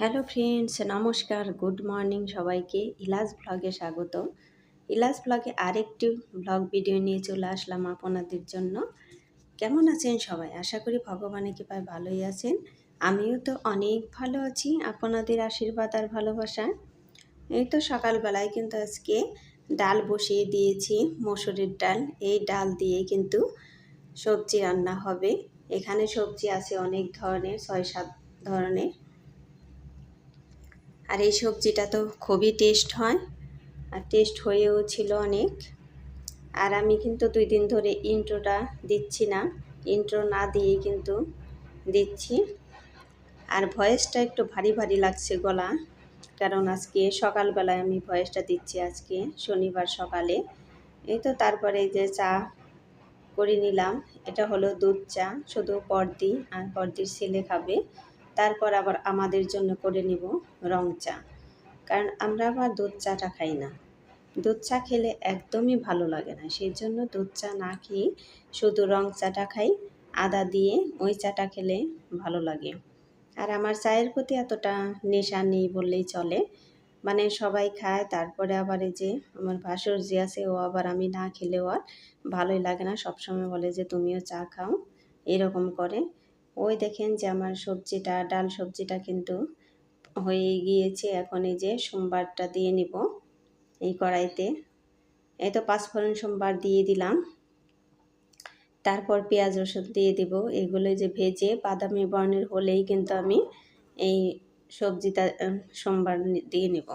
Hello friends, নমস্কার, good morning সবাইকে। ইলাস ব্লগে স্বাগত ইলাস ব্লগে আরেকটি ব্লগ ভিডিও নিয়ে চলে আসলাম আপনাদের জন্য। কেমন আছেন সবাই? আশা করি ভগবানের কৃপায় ভালোই আছেন। আমিও তো অনেক ভালো আছি, আপনাদের আশীর্বাদ আর ভালোবাসা। এই তো সকালবেলায় কিন্তু আজকে ডাল বসিয়ে দিয়েছি, মসুরের ডাল। এই ডাল দিয়ে কিন্তু সবজি রান্না হবে। এখানে সবজি আছে অনেক ধরনের, ছয় সাত ধরনের। আর এই সবজিটা তো খুবই টেস্ট হয়, আর টেস্ট হয়েও ছিল অনেক। আর আমি কিন্তু দুই দিন ধরে ইন্ট্রোটা দিচ্ছি না, ইন্ট্রো না দিয়ে কিন্তু দিচ্ছি। আর ভয়েসটা একটু ভারী ভারী লাগছে গলা, কারণ আজকে সকালবেলায় আমি ভয়েসটা দিচ্ছি আজকে, শনিবার সকালে। এই তো তারপরে যে চা করে নিলাম, এটা হলো দুধ চা, শুধু পর্দি, আর পর্দির ছেলে খাবে। তারপর আবার আমাদের জন্য করে নিব রং চা। কারণ আমরা আবার দুধ চাটা খাই না। দুধ চা খেলে একদমই ভালো লাগে না। সেই জন্য দুধ চা না খেয়ে শুধু রং চাটা খাই, আদা দিয়ে ওই চাটা খেলে ভালো লাগে। আর আমার চায়ের প্রতি এতটা নেশা নেই বললেই চলে। মানে সবাই খায়, তারপরে আবার এই যে আমার ভাসুর যে আছে, ও আবার আমি না খেলেও আর ভালোই লাগে না। সবসময় বলে যে, তুমিও চা খাও। এরকম করে। ওই দেখেন যে আমার সবজিটা, ডাল সবজিটা কিন্তু হয়ে গিয়েছে। এখন এই যে সোমবারটা দিয়ে নিব এই কড়াইতে। এই তো পাঁচফোড়ন সোমবার দিয়ে দিলাম। তারপর পেঁয়াজ রসুন দিয়ে দেব। এগুলো যে ভেজে বাদামি বর্ণের হলেই কিন্তু আমি এই সবজিটা সোমবার দিয়ে নেব।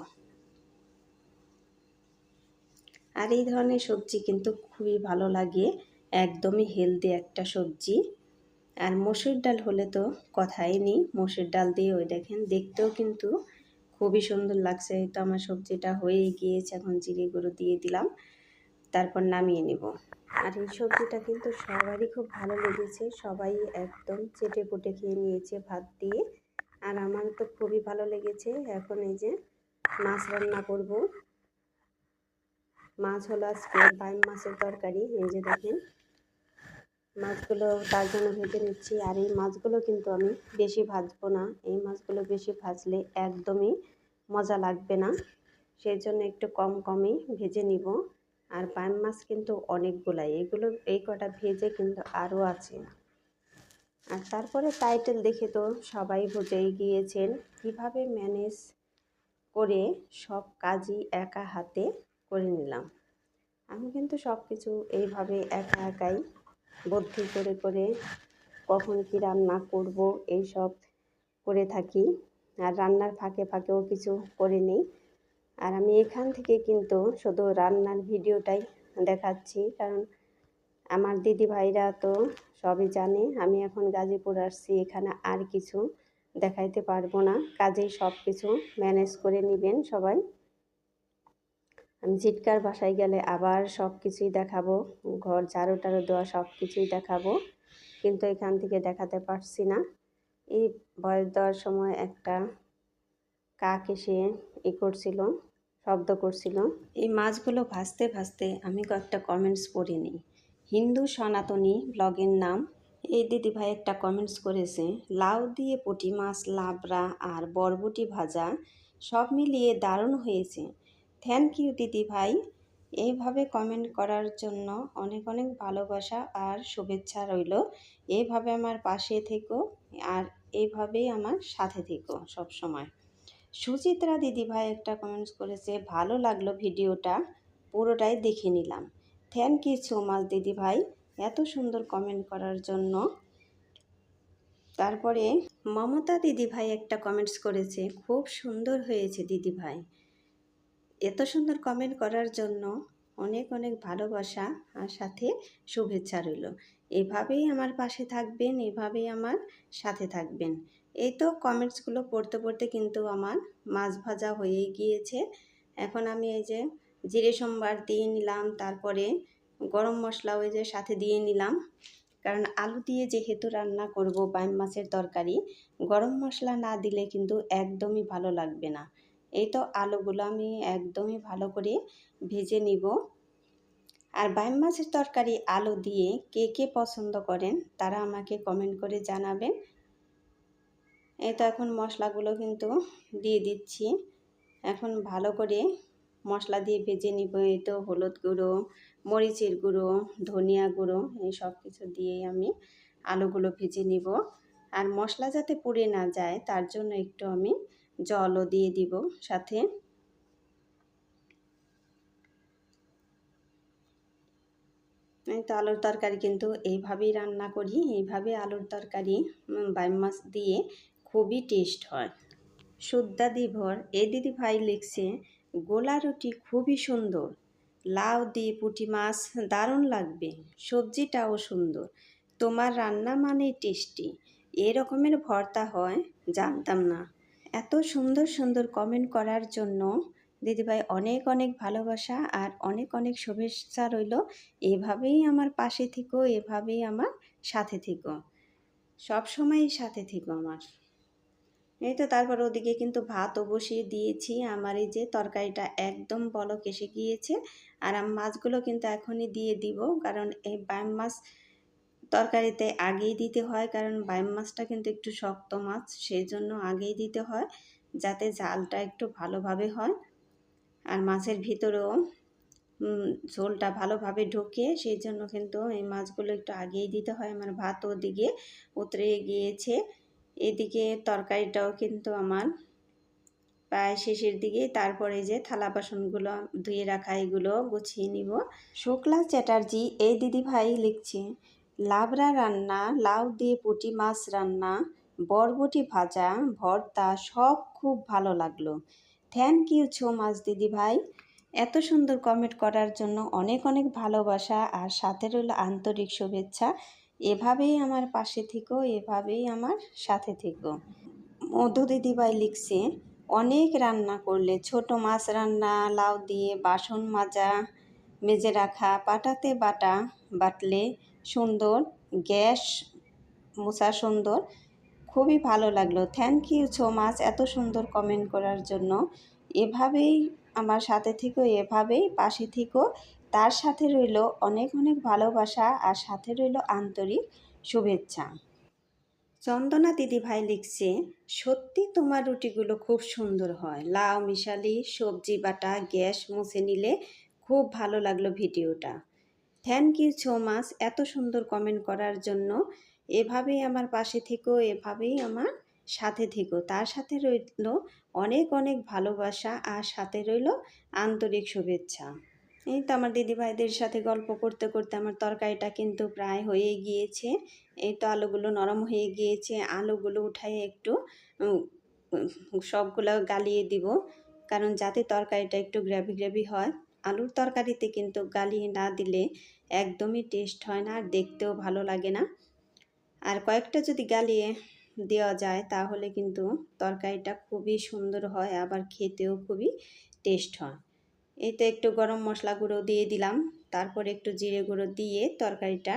আর এই ধরনের সবজি কিন্তু খুবই ভালো লাগে। একদমই হেলদি একটা সবজি। আর মসুর ডাল হলে তো কথাই নেই। মসুর ডাল দিয়ে ওই দেখেন, দেখতেও কিন্তু খুবই সুন্দর লাগছে। তো আমার সবজিটা হয়ে গিয়েছে, এখন জিরে গুঁড়ো দিয়ে দিলাম, তারপর নামিয়ে নেব। আর এই সবজিটা কিন্তু সবারই খুব ভালো লেগেছে, সবাই একদম চেটে পুটে খেয়ে নিয়েছে ভাত দিয়ে, আর আমার তো খুবই ভালো লেগেছে। এখন এই যে মাছ রান্না করব। মাছ হলো আজকে বাইম মাছের তরকারি, এই যে দেখেন মাছগুলো তার জন্য ভেজে নিচ্ছি। আর এই মাছগুলো কিন্তু আমি বেশি ভাজবো না। এই মাছগুলো বেশি ভাজলে একদমই মজা লাগবে না। সেই জন্য একটু কম কমই ভেজে নিব। আর বাইম মাছ কিন্তু অনেকগুলাই। এগুলো এই কটা ভেজে কিন্তু আরও আছে। আর তারপরে টাইটেল দেখে তো সবাই বুঝেই গিয়েছেন কীভাবে ম্যানেজ করে সব কাজই একা হাতে করে নিলাম। আমি কিন্তু সব কিছু এইভাবে একা একাই বুদ্ধি করে করে কখন কি রান্না করব, এই সব করে থাকি। আর রান্নার ফাঁকে ফাঁকেও কিছু করে নিই। আর আমি এখান থেকে কিন্তু শুধু রান্নার ভিডিওটাই দেখাচ্ছি। কারণ আমার দিদি ভাইরা তো সবই জানে, আমি এখন গাজীপুর আসছি, এখানে আর কিছু দেখাইতে পারব না। কাজেই সব কিছু ম্যানেজ করে নেবেন সবাই। আমি চিটকার বাসায় গেলে আবার সব কিছুই দেখাবো, ঘর ঝাড়ু টাড়ু দেওয়া সব কিছুই দেখাবো, কিন্তু এখান থেকে দেখাতে পারছি না। এই বয়স দেওয়ার সময় একটা কাক এসে ই করছিল, শব্দ করছিল। এই মাছগুলো ভাজতে ভাজতে আমি কয়েকটা কমেন্টস পড়ে হিন্দু সনাতনী ব্লগের নাম। এই দিদিভাই একটা কমেন্টস করেছে, লাউ দিয়ে পুঁটি মাছ, লাবড়া আর বরবটি ভাজা সব মিলিয়ে দারুণ হয়েছে। থ্যাংক ইউ দিদি ভাই। এইভাবে কমেন্ট করার জন্য অনেক অনেক ভালোবাসা আর শুভেচ্ছা রইল। এইভাবে আমার পাশে থেকো আর এইভাবেই আমার সাথে থেকো সব সময় সুচিত্রা দিদিভাই একটা কমেন্টস করেছে, ভালো লাগল ভিডিওটা। পুরোটাই দেখে নিলাম। থ্যাংক ইউ সো মাচ দিদিভাই এত সুন্দর কমেন্ট করার জন্য। তারপরে মমতা দিদিভাই একটা কমেন্টস করেছে, খুব সুন্দর হয়েছে দিদিভাই এত সুন্দর কমেন্ট করার জন্য অনেক অনেক ভালোবাসা আর সাথে শুভেচ্ছা রইল। এভাবেই আমার পাশে থাকবেন, এভাবেই আমার সাথে থাকবেন। এই তো কমেন্টসগুলো পড়তে পড়তে কিন্তু আমার মাছ ভাজা হয়েই গিয়েছে। এখন আমি এই যে জিরে সোমবার দিয়ে নিলাম, তারপরে গরম মশলা ওই যে সাথে দিয়ে নিলাম। কারণ আলু দিয়ে যেহেতু রান্না করব বাইম মাছের তরকারি, গরম মশলা না দিলে কিন্তু একদমই ভালো লাগবে না। এই তো আলুগুলো আমি একদমই ভালো করে ভেজে নিব। আর বাইম মাছের তরকারি আলু দিয়ে কে কে পছন্দ করেন তারা আমাকে কমেন্ট করে জানাবেন। এই তো এখন মশলাগুলো কিন্তু দিয়ে দিচ্ছি। এখন ভালো করে মশলা দিয়ে ভেজে নিব। এই তো হলুদ গুঁড়ো, মরিচের গুঁড়ো, ধনিয়া গুঁড়ো এই সব কিছু দিয়ে আমি আলুগুলো ভেজে নিব। আর মশলা যাতে পুড়ে না যায় তার জন্য একটু আমি জলও দিয়ে দিব সাথে। তো আলুর তরকারি কিন্তু এইভাবেই রান্না করি, এইভাবে আলুর তরকারি বাইম মাছ দিয়ে খুবই টেস্ট হয়। সুদ্দা দিভর, এ দিদি ভাই লিখছে, গোলা রুটি খুবই সুন্দর। লাউ দিয়ে পুঁটি মাছ দারুণ লাগবে, সবজিটাও সুন্দর। তোমার রান্না মানেই টেস্টি। এরকমের ভর্তা হয়, জানতাম না। এত সুন্দর সুন্দর কমেন্ট করার জন্য দিদিভাই অনেক অনেক ভালোবাসা আর অনেক অনেক শুভেচ্ছা রইল। এভাবেই আমার পাশে থেকো, এভাবেই আমার সাথে থেকো। সব সময় সাথে থেকো আমার। এই তো তারপর ওদিকে কিন্তু ভাতও বসিয়ে দিয়েছি। আমার এই যে তরকারিটা একদম বলক এসে গিয়েছে। আর মাছগুলো কিন্তু এখনই দিয়ে দিব। কারণ এই বাইম মাছ তরকারিতে আগেই দিতে হয়, কারণ বাইম মাছটা কিন্তু একটু শক্ত মাছ সেই জন্য আগেই দিতে হয়, যাতে জালটা একটু ভালোভাবে হয়। আর মাছের ভিতরেও ঝোলটা ভালোভাবে ঢুকে সেই জন্য কিন্তু এই মাছগুলো একটু আগেই দিতে হয়। আমার ভাত ওদিকে উতরে গিয়েছে। এদিকে তরকারিটাও কিন্তু আমার প্রায় শেষের দিকে। তারপরে যে থালা বাসনগুলো ধুয়ে রাখা, এগুলো গুছিয়ে নিব। শুক্লা চ্যাটার্জি, এই দিদি ভাই লিখছে লাবড়া রান্না, লাউ দিয়ে পুঁটি মাছ রান্না, বরবটি ভাজা, ভর্তা সব খুব ভালো লাগল। থ্যাংক ইউ ছো মাছ দিদি ভাই। এত সুন্দর কমেন্ট করার জন্য অনেক অনেক ভালোবাসা আর সাথে রইল আন্তরিক শুভেচ্ছা। এভাবেই আমার পাশে থেকো, এভাবেই আমার সাথে থেকো। মধু দিদিভাই লিখছে, অনেক রান্না করলে ছোট মাছ রান্না, লাউ দিয়ে বাসন মাজা, মেজে রাখা, পাটাতে বাটা, বাটলে সুন্দর, গ্যাস মোছা সুন্দর। খুবই ভালো লাগল। থ্যাংক ইউ সো মাচ এত সুন্দর কমেন্ট করার জন্য। এভাবেই আমার সাথে থেকো, এভাবেই পাশে থেকো। তার সাথে রইল অনেক অনেক ভালোবাসা আর সাথে রইল আন্তরিক শুভেচ্ছা। চন্দনা দিদি ভাই লিখছে, সত্যি তোমার রুটিগুলো খুব সুন্দর হয়। লাউ, মিশালি, সবজি বাটা, গ্যাস মুছে নিলে খুব ভালো লাগল ভিডিওটা। থ্যাংক ইউ সো মাচ এত সুন্দর কমেন্ট করার জন্য। এভাবেই আমার পাশে থেকো, এভাবেই আমার সাথে থেকো। তার সাথে রইল অনেক অনেক ভালোবাসা আর সাথে রইল আন্তরিক শুভেচ্ছা। এই তো আমার দিদিভাইদের সাথে গল্প করতে করতে আমার তরকারিটা কিন্তু প্রায় হয়ে গিয়েছে। এই তো আলুগুলো নরম হয়ে গিয়েছে। আলুগুলো উঠাই একটু সবগুলো গালিয়ে দিব। কারণ যাতে তরকারিটা একটু গ্রেভি গ্রেভি হয় আলুর তরকারিতে কিন্তু গালিয়ে না দিলে একদমই টেস্ট হয় না আর দেখতেও ভালো লাগে না। আর কয়েকটা যদি গালিয়ে দেওয়া যায় তাহলে কিন্তু তরকারিটা খুবই সুন্দর হয়, আবার খেতেও খুবই টেস্ট হয়। এই তো একটু গরম মশলা গুঁড়ো দিয়ে দিলাম, তারপর একটু জিরে গুঁড়ো দিয়ে তরকারিটা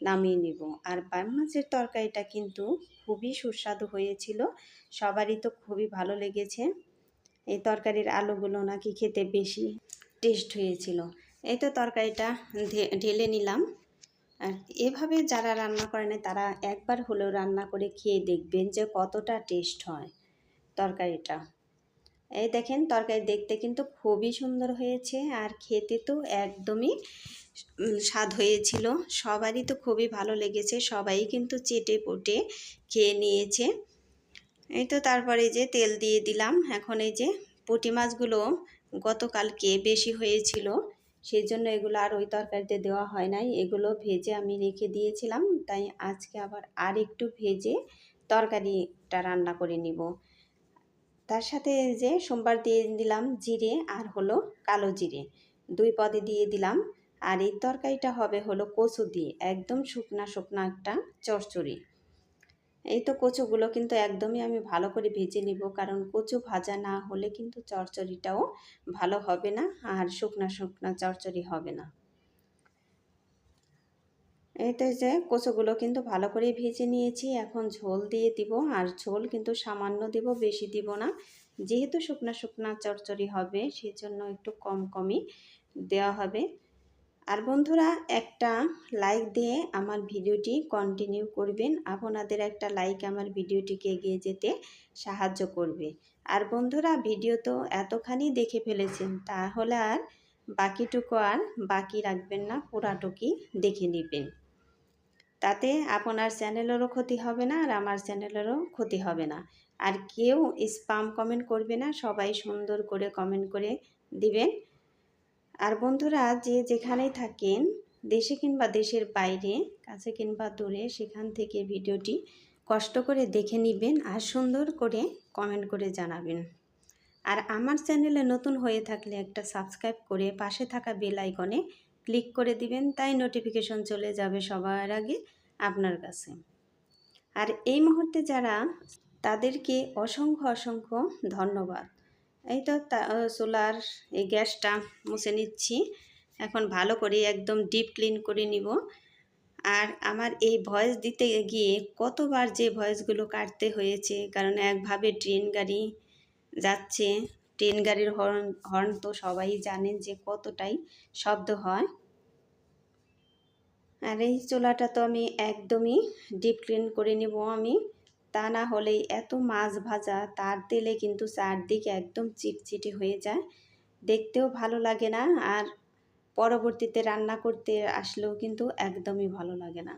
নামিয়ে নিব। আর বাম মাছের তরকারিটা কিন্তু খুবই সুস্বাদু হয়েছিল, সবারই তো খুবই ভালো লেগেছে। এই তরকারির আলুগুলো নাকি খেতে বেশি টেস্ট হয়েছিল। এই তো তরকারিটা ঢেলে নিলাম। আর এভাবে যারা রান্না করে না, তারা একবার হলেও রান্না করে খেয়ে দেখবেন যে কতটা টেস্ট হয় তরকারিটা। এই দেখেন, তরকারি দেখতে কিন্তু খুবই সুন্দর হয়েছে আর খেতে তো একদমই স্বাদ হয়েছিল। সবারই তো খুবই ভালো লেগেছে, সবাই কিন্তু চেটে পুটে খেয়ে নিয়েছে। এই তো তারপরে যে তেল দিয়ে দিলাম। এখন এই যে পুঁটি মাছগুলো গতকালকে বেশি হয়েছিল সেই জন্য এগুলো আর ওই তরকারিতে দেওয়া হয় নাই। এগুলো ভেজে আমি রেখে দিয়েছিলাম, তাই আজকে আবার আর একটু ভেজে তরকারিটা রান্না করে নিব। তার সাথে যে সোমবার দিয়ে দিলাম জিরে আর হলো কালো জিরে, দুই পদে দিয়ে দিলাম। আর এই তরকারিটা হবে হলো কচু দিয়ে, একদম শুকনা শুকনা একটা চরচড়ি। এই তো কচুগুলো কিন্তু একদমই আমি ভালো করে ভেজে নিব। কারণ কচু ভাজা না হলে কিন্তু চরচড়িটাও ভালো হবে না, আর শুকনা শুকনা চরচড়ি হবে না। এই তো যে কচুগুলো কিন্তু ভালো করে ভেজে নিয়েছি। এখন ঝোল দিয়ে দিব, আর ঝোল কিন্তু সামান্য দিব, বেশি দিব না। যেহেতু শুকনা শুকনা চরচড়ি হবে সেই জন্য একটু কম কমই দেওয়া হবে। আর বন্ধুরা, একটা লাইক দিয়ে আমার ভিডিওটি কন্টিনিউ করবেন। আপনাদের একটা লাইক আমার ভিডিওটিকে এগিয়ে যেতে সাহায্য করবে। আর বন্ধুরা, ভিডিও তো এতখানি দেখে ফেলেছেন, তাহলে আর বাকিটুকু আর বাকি রাখবেন না পুরাটুকি দেখে নেবেন। তাতে আপনার চ্যানেলেরও ক্ষতি হবে না আর আমার চ্যানেলেরও ক্ষতি হবে না। আর কেউ স্পাম কমেন্ট করবে না, সবাই সুন্দর করে কমেন্ট করে দিবেন। আর বন্ধুরা যে যেখানেই থাকেন, দেশে কিংবা দেশের বাইরে, কাছে কিংবা দূরে, সেখান থেকে ভিডিওটি কষ্ট করে দেখে নেবেন আর সুন্দর করে কমেন্ট করে জানাবেন। আর আমার চ্যানেলে নতুন হয়ে থাকলে একটা সাবস্ক্রাইব করে পাশে থাকা বেল আইকনে ক্লিক করে দিবেন, তাই নোটিফিকেশন চলে যাবে সবার আগে আপনার কাছে। আর এই মুহূর্তে যারা, তাদেরকে অসংখ্য অসংখ্য ধন্যবাদ। এই তো সোলার এই গ্যাসটা মুছে নিচ্ছি। এখন ভালো করে একদম ডিপ ক্লিন করে নিব। আর আমার এই ভয়েস দিতে গিয়ে কতবার যে ভয়েসগুলো কাটতে হয়েছে, কারণ একভাবে ট্রেন গাড়ি যাচ্ছে ট্রেন গাড়ির হর্ন হর্ন তো সবাই জানেন যে কতটাই শব্দ হয়। আর এই চোলাটা তো আমি একদমই ডিপ ক্লিন করে নেব আমি। তা না হলেই এত মাছ ভাজা, তার তেলে কিন্তু চারদিকে একদম চিটচিটে হয়ে যায়। দেখতেও ভালো লাগে না আর পরবর্তীতে রান্না করতে আসলেও কিন্তু একদমই ভালো লাগে না।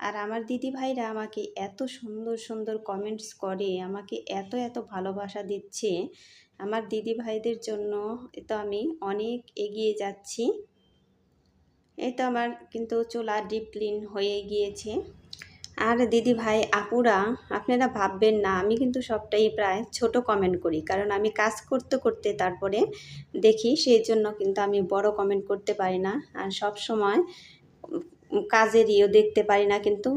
আর আমার দিদি ভাইরা আমাকে এত সুন্দর সুন্দর কমেন্টস করে, আমাকে এত এত ভালোবাসা দিচ্ছে। আমার দিদি ভাইদের জন্য তো আমি অনেক এগিয়ে যাচ্ছি। এই তো আমার কিন্তু চুলা ডিপ ক্লিন হয়ে গিয়েছে। আর দিদি ভাই, আপুরা, আপনারা ভাববেন না, আমি কিন্তু সবটাই প্রায় ছোট কমেন্ট করি। কারণ আমি কাজ করতে করতে তারপরে দেখি, সেই জন্য কিন্তু আমি বড় কমেন্ট করতে পারি না। আর সব সময় কাজের ইয়েও দেখতে পারি না, কিন্তু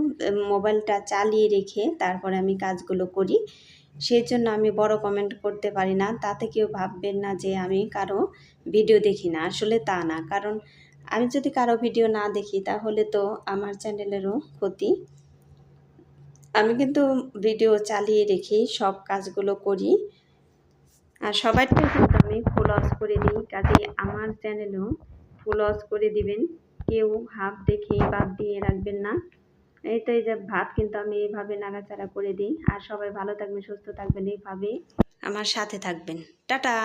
মোবাইলটা চালিয়ে রেখে তারপরে আমি কাজগুলো করি। সেই জন্য আমি বড় কমেন্ট করতে পারি না। তাতে কেউ ভাববেন না যে আমি কারও ভিডিও দেখি না। আসলে তা না। কারণ আমি যদি কারও ভিডিও না দেখি, তাহলে তো আমার চ্যানেলেরও ক্ষতি। আমি কিন্তু ভিডিও চালিয়ে রেখে সব কাজগুলো করি। আর সবাইকে কিন্তু আমি ফুল অস করে দিই কাজে আমার চ্যানেলেও ফুল অস করে দিবেন। কেউ হাফ দেখে বাদ দিয়ে রাখবেন না। এই তো এই যে ভাত কিন্তু আমি এইভাবে নাড়াচাড়া করে দিই। আর সবাই ভালো থাকবেন, সুস্থ থাকবেন এইভাবে আমার সাথে থাকবেন। টাটা!